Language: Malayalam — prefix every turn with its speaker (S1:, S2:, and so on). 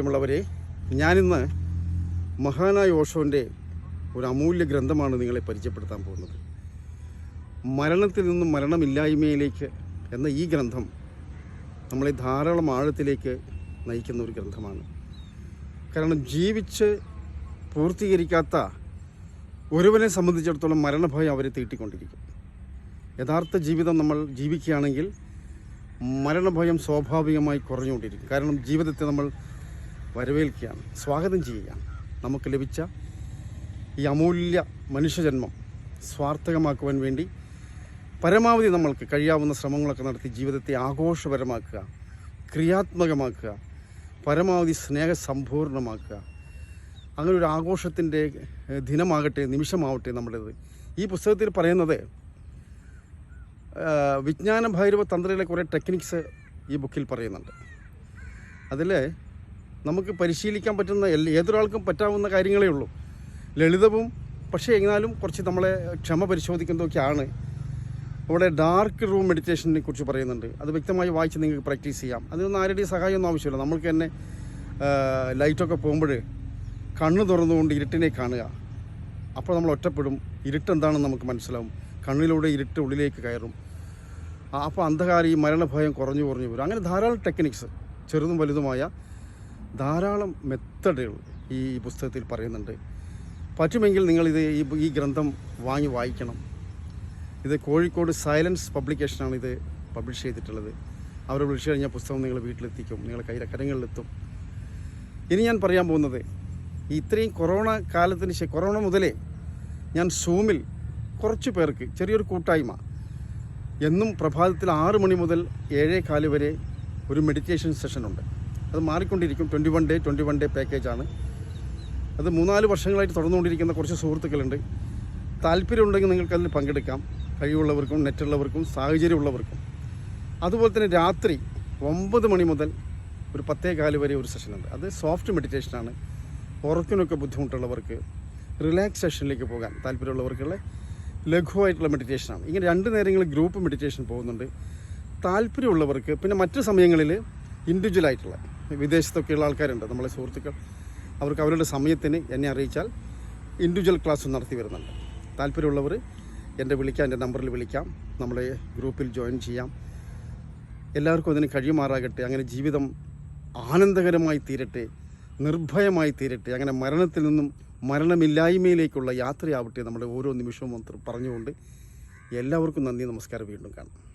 S1: പ്രിയമുള്ളവരെ ഞാനിന്ന് മഹാനായ ഓഷോന്റെ ഒരു അമൂല്യ ഗ്രന്ഥമാണ് നിങ്ങളെ പരിചയപ്പെടുത്താൻ പോകുന്നത്. മരണത്തിൽ നിന്നും മരണമില്ലായ്മയിലേക്ക് എന്ന ഈ ഗ്രന്ഥം നമ്മളെ ധാരാളം ആഴത്തിലേക്ക് നയിക്കുന്ന ഒരു ഗ്രന്ഥമാണ്. കാരണം ജീവിച്ച് പൂർത്തീകരിക്കാത്ത ഒരുവനെ സംബന്ധിച്ചിടത്തോളം മരണഭയം അവരെ തീട്ടിക്കൊണ്ടിരിക്കും. യഥാർത്ഥ ജീവിതം നമ്മൾ ജീവിക്കുകയാണെങ്കിൽ മരണഭയം സ്വാഭാവികമായി കുറഞ്ഞുകൊണ്ടിരിക്കും. കാരണം ജീവിതത്തെ നമ്മൾ വരവേൽക്കുകയാണ്. സ്വാഗതം ചെയ്യുകയാണ്. നമുക്ക് ലഭിച്ച ഈ അമൂല്യ മനുഷ്യജന്മം സ്വാർത്ഥകമാക്കുവാൻ വേണ്ടി പരമാവധി നമ്മൾക്ക് കഴിയാവുന്ന ശ്രമങ്ങളൊക്കെ നടത്തി ജീവിതത്തെ ആഘോഷപരമാക്കുക ക്രിയാത്മകമാക്കുക പരമാവധി സ്നേഹസമ്പൂർണമാക്കുക. അങ്ങനെ ഒരു ആഘോഷത്തിന്റെ ദിനമാകട്ടെ നിമിഷമാവട്ടെ നമ്മുടേത് ഈ പുസ്തകത്തിൽ പറയുന്നത് വിജ്ഞാന ഭൈരവ തന്ത്രയിലെ കുറേ ടെക്നിക്സ് ഈ ബുക്കിൽ പറയുന്നുണ്ട്. അതിൽ നമുക്ക് പരിശീലിക്കാൻ പറ്റുന്ന ഏതൊരാൾക്കും പറ്റാവുന്ന കാര്യങ്ങളേ ഉള്ളൂ. ലളിതവും പക്ഷേ എന്നാലും കുറച്ച് നമ്മളെ ക്ഷമ പരിശോധിക്കുന്നതൊക്കെയാണ്. അവിടെ ഡാർക്ക് റൂം മെഡിറ്റേഷനെ കുറിച്ച് പറയുന്നുണ്ട്. അത് വ്യക്തമായി വായിച്ച് നിങ്ങൾക്ക് പ്രാക്ടീസ് ചെയ്യാം. അതിനൊന്നും ആരുടെയും സഹായമൊന്നും ആവശ്യമില്ല. നമ്മൾക്ക് തന്നെ ലൈറ്റൊക്കെ പോകുമ്പോൾ കണ്ണ് തുറന്നുകൊണ്ട് ഇരുട്ടിനെ കാണുക. അപ്പോൾ നമ്മൾ ഒറ്റപ്പെടും. ഇരുട്ടെന്താണെന്ന് നമുക്ക് മനസ്സിലാവും. കണ്ണിലൂടെ ഇരുട്ട് ഉള്ളിലേക്ക് കയറും. അപ്പോൾ അന്ധകാരം മരണഭയം കുറഞ്ഞു കുറഞ്ഞു വരും. അങ്ങനെ ധാരാളം ടെക്നിക്സ് ചെറുതും വലുതുമായ ധാരാളം മെത്തഡുകൾ ഈ പുസ്തകത്തിൽ പറയുന്നുണ്ട്. പറ്റുമെങ്കിൽ നിങ്ങളിത് ഈ ഈ ഗ്രന്ഥം വാങ്ങി വായിക്കണം. ഇത് കോഴിക്കോട് സൈലൻസ് പബ്ലിക്കേഷനാണ് ഇത് പബ്ലിഷ് ചെയ്തിട്ടുള്ളത്. അവർ വിളിച്ചു കഴിഞ്ഞാൽ പുസ്തകം നിങ്ങൾ വീട്ടിലെത്തിക്കും. നിങ്ങൾ കയ്യിലെ കരങ്ങളിലെത്തും. ഇനി ഞാൻ പറയാൻ പോകുന്നത് ഇത്രയും കൊറോണ കാലത്തിന് ശേഷം കൊറോണ മുതലേ ഞാൻ സൂമിൽ കുറച്ച് പേർക്ക് ചെറിയൊരു കൂട്ടായ്മ. എന്നും പ്രഭാതത്തിൽ ആറ് മണി മുതൽ ഏഴേ കാൽ വരെ ഒരു മെഡിറ്റേഷൻ സെഷനുണ്ട് അത് മാറിക്കൊണ്ടിരിക്കും. Twenty one day twenty one day പാക്കേജാണ് അത് മൂന്നാൽ വർഷങ്ങളായിട്ട് തുടർന്നുകൊണ്ടിരിക്കുന്ന കുറച്ച് സുഹൃത്തുക്കളുണ്ട്. താല്പര്യമുണ്ടെങ്കിൽ നിങ്ങൾക്ക് അതിൽ പങ്കെടുക്കാം. കഴിവുള്ളവർക്കും നെറ്റുള്ളവർക്കും സാഹചര്യമുള്ളവർക്കും. അതുപോലെ തന്നെ രാത്രി ഒമ്പത് മണി മുതൽ ഒരു പത്തേ കാൽ വരെ ഒരു സെഷനുണ്ട് അത് സോഫ്റ്റ് മെഡിറ്റേഷനാണ് ഉറക്കിനൊക്കെ ബുദ്ധിമുട്ടുള്ളവർക്ക് റിലാക്സേഷനിലേക്ക് പോകാൻ താല്പര്യമുള്ളവർക്കുള്ള ലഘുവായിട്ടുള്ള മെഡിറ്റേഷനാണ് ഇങ്ങനെ രണ്ട് നേരങ്ങളിൽ ഗ്രൂപ്പ് മെഡിറ്റേഷൻ പോകുന്നുണ്ട്. താല്പര്യമുള്ളവർക്ക് പിന്നെ മറ്റു സമയങ്ങളിൽ ഇൻഡിവിജ്വലായിട്ടുള്ള വിദേശത്തൊക്കെയുള്ള ആൾക്കാരുണ്ട്. നമ്മളെ സുഹൃത്തുക്കൾ. അവർക്ക് അവരുടെ സമയത്തിന് എന്നെ അറിയിച്ചാൽ ഇൻഡിവിജ്വൽ ക്ലാസ് നടത്തി വരുന്നുണ്ട്. താല്പര്യമുള്ളവർ എന്റെ വിളിക്കാം എന്റെ നമ്പറിൽ വിളിക്കാം നമ്മളെ ഗ്രൂപ്പിൽ ജോയിൻ ചെയ്യാം. എല്ലാവർക്കും അതിന് കഴിയുമാറാകട്ടെ അങ്ങനെ ജീവിതം ആനന്ദകരമായി തീരട്ടെ നിർഭയമായി തീരട്ടെ അങ്ങനെ മരണത്തിൽ നിന്നും മരണമില്ലായ്മയിലേക്കുള്ള യാത്രയാവട്ടെ നമ്മുടെ ഓരോ നിമിഷവും പറഞ്ഞു എല്ലാവർക്കും നന്ദി നമസ്കാരം. വീണ്ടും കാണാം.